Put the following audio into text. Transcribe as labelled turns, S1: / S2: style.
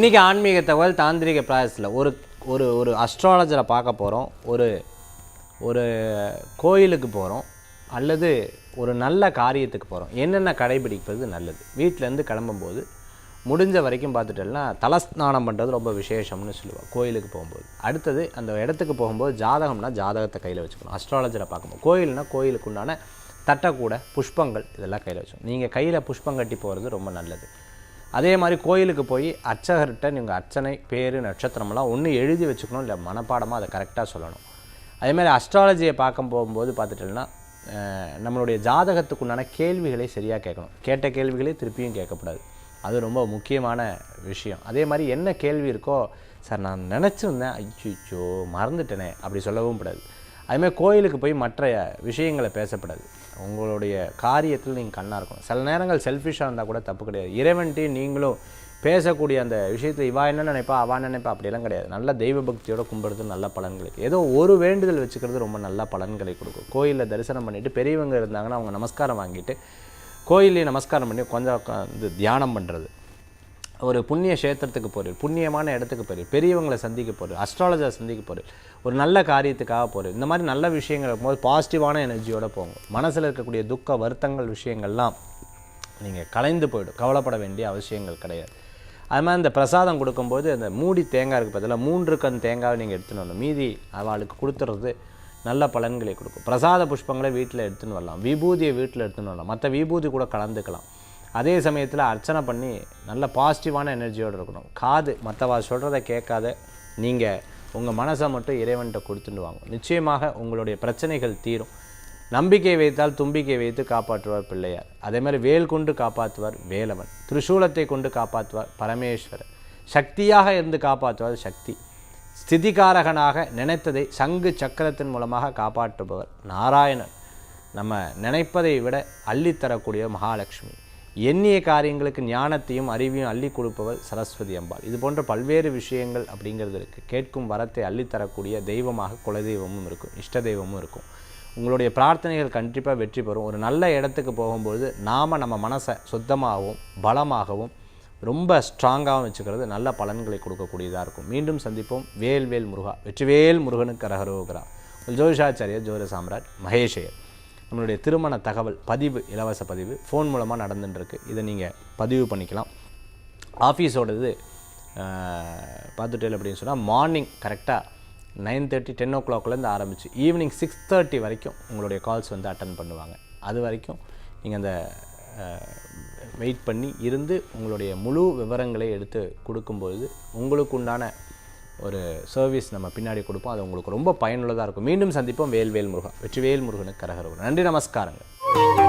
S1: இன்றைக்கி ஆன்மீக தகவல் தாந்திரிக பிராயசத்தில் ஒரு ஒரு ஒரு அஸ்ட்ராலஜரை பார்க்க போகிறோம் ஒரு ஒரு கோயிலுக்கு போகிறோம் அல்லது ஒரு நல்ல காரியத்துக்கு போகிறோம் என்னென்ன கடைபிடிப்பது நல்லது? வீட்டிலேருந்து கிளம்பும்போது முடிஞ்ச வரைக்கும் பார்த்துட்டோம்னா தலஸ்நானம் பண்ணுறது ரொம்ப விசேஷம்னு சொல்லுவாள் கோயிலுக்கு போகும்போது. அடுத்தது அந்த இடத்துக்கு போகும்போது ஜாதகம்னா ஜாதகத்தை கையில் வச்சுக்கணும். அஸ்ட்ராலஜரை பார்க்கும்போது. கோயில்னா கோயிலுக்கு உண்டான புஷ்பங்கள் இதெல்லாம் கையில் வச்சுக்கணும். நீங்கள் கையில் புஷ்பம் கட்டி போகிறது ரொம்ப நல்லது. அதே மாதிரி கோயிலுக்கு போய் அர்ச்சகர்கிட்ட நீங்கள் அர்ச்சனை பேர் நட்சத்திரமெல்லாம் ஒன்று எழுதி வச்சுக்கணும். இல்லை மனப்பாடமாக அதை கரெக்டாக சொல்லணும். அதேமாதிரி அஸ்ட்ராலஜியை பார்க்க போகும்போது பார்த்துட்டோம்னா நம்மளுடைய நம்மளுடைய ஜாதகத்துக்குண்டான கேள்விகளை சரியாக கேட்கணும். கேட்ட கேள்விகளே திருப்பியும் கேட்கக்கூடாது. அது ரொம்ப முக்கியமான விஷயம். அதே மாதிரி என்ன கேள்வி இருக்கோ சார் நான் நினச்சிருந்தேன். ஐயோ மறந்துட்டேனே அப்படி சொல்லவும் கூடாது. அதுமாதிரி கோயிலுக்கு போய் மற்ற விஷயங்களை பேசப்படாது. உங்களுடைய காரியத்தில் நீங்கள் கண்ணாக இருக்கணும். சில நேரங்கள் செல்ஃபிஷாக இருந்தால் கூட தப்பு கிடையாது. இறைவன்ட்டையும் நீங்களும் பேசக்கூடிய அந்த விஷயத்தில் இவா என்ன நினைப்பா அவா நினைப்பா அப்படியெல்லாம் கிடையாது. நல்ல தெய்வ பக்தியோட கும்பிடுறது நல்ல பலன்களுக்கு ஏதோ ஒரு வேண்டுதல் வச்சுக்கிறது ரொம்ப நல்ல பலன்களை கொடுக்கும். கோயிலில் தரிசனம் பண்ணிவிட்டு பெரியவங்க இருந்தாங்கன்னா அவங்க நமஸ்காரம் வாங்கிட்டு கோயிலே நமஸ்காரம் பண்ணி கொஞ்சம் இது தியானம் பண்ணுறது ஒரு புண்ணிய கஷேத்திரத்துக்கு போகிறீர் புண்ணியமான இடத்துக்கு போகிறீர் பெரியவங்களை சந்திக்க போகிறீர் அஸ்ட்ராலஜரை சந்திக்க போகிறீர் ஒரு நல்ல காரியத்துக்காக போகிறீர் இந்த மாதிரி நல்ல விஷயங்கள் இருக்கும்போது பாசிட்டிவான எனர்ஜியோடு போங்க. மனசில் இருக்கக்கூடிய துக்க வருத்தங்கள் விஷயங்கள்லாம் நீங்கள் கலைந்து போயிடும். கவலைப்பட வேண்டிய அவசியங்கள் கிடையாது. அது மாதிரி இந்த பிரசாதம் கொடுக்கும்போது அந்த மூடி தேங்காய் இருக்குது பதிலாக மூன்று கண் தேங்காவை நீங்கள் எடுத்துன்னு வரணும். மீதி அவளுக்கு கொடுத்துறது நல்ல பலன்களை கொடுக்கும். பிரசாத புஷ்பங்களை வீட்டில் எடுத்துன்னு வரலாம். விபூதியை வீட்டில் எடுத்துன்னு வரலாம். மற்ற விபூதி கூட கலந்துக்கலாம். அதே சமயத்தில் அர்ச்சனை பண்ணி நல்ல பாசிட்டிவான எனர்ஜியோடு இருக்கணும். காது மற்றவா சொல்கிறத கேட்காத நீங்கள் உங்கள் மனசை மட்டும் இறைவன்கிட்ட கொடுத்துட்டு வாங்க. நிச்சயமாக உங்களுடைய பிரச்சனைகள் தீரும். நம்பிக்கை வைத்தால் தும்பிக்கை வைத்து காப்பாற்றுவார் பிள்ளையார். அதேமாதிரி வேல் கொண்டு காப்பாற்றுவார் வேலவன். திரிசூலத்தை கொண்டு காப்பாற்றுவார் பரமேஸ்வரர். சக்தியாக இருந்து காப்பாற்றுவார் சக்தி. ஸ்திதிகாரகனாக நினைத்ததை சங்கு சக்கரத்தின் மூலமாக காப்பாற்றுபவர் நாராயணன். நம்ம நினைப்பதை விட அள்ளித்தரக்கூடிய மகாலட்சுமி. எண்ணிய காரியங்களுக்கு ஞானத்தையும் அறிவையும் அள்ளி கொடுப்பவர் சரஸ்வதி அம்பாள். இது போன்ற பல்வேறு விஷயங்கள் அப்படிங்கிறது இருக்குது கேட்கும் வரத்தை அள்ளித்தரக்கூடிய தெய்வமாக குலதெய்வமும் இருக்கும். இஷ்ட தெய்வமும் இருக்கும். உங்களுடைய பிரார்த்தனைகள் கண்டிப்பாக வெற்றி பெறும். ஒரு நல்ல இடத்துக்கு போகும்போது நாம் நம்ம மனசை சுத்தமாகவும் பலமாகவும் ரொம்ப ஸ்ட்ராங்காகவும் வச்சுக்கிறது நல்ல பலன்களை கொடுக்கக்கூடியதாக இருக்கும். மீண்டும் சந்திப்போம். வேல்வேல் முருகா. வெற்றிவேல் முருகனுக்கு அரகரோகரா ஜோதிஷாச்சாரியர் ஜோதிட சாம்ராட் மகேஷயர். நம்மளுடைய திருமண தகவல் பதிவு இலவச பதிவு ஃபோன் மூலமாக நடந்துட்டுருக்கு. இதை நீங்கள் பதிவு பண்ணிக்கலாம். ஆஃபீஸோடது பார்த்துட்டேன் அப்படின்னு சொன்னால் மார்னிங் கரெக்டாக நைன் தேர்ட்டி டென் ஓ கிளாக்லேருந்து ஆரம்பித்து ஈவினிங் சிக்ஸ் தேர்ட்டி வரைக்கும் உங்களுடைய கால்ஸ் வந்து அட்டன் பண்ணுவாங்க. அது வரைக்கும் நீங்கள் அந்த வெயிட் பண்ணி இருந்து உங்களுடைய முழு விவரங்களை எடுத்து கொடுக்கும்பொழுது உங்களுக்கு உண்டான ஒரு சர்வீஸ் நம்ம பின்னாடி கொடுப்போம். அது உங்களுக்கு ரொம்ப பயனுள்ளதாக இருக்கும். மீண்டும் சந்திப்போம். வேல்வேல் முருகா வெற்றிவேல் முருகனுக்கு கரகரோகம் நன்றி நமஸ்காரங்கள்.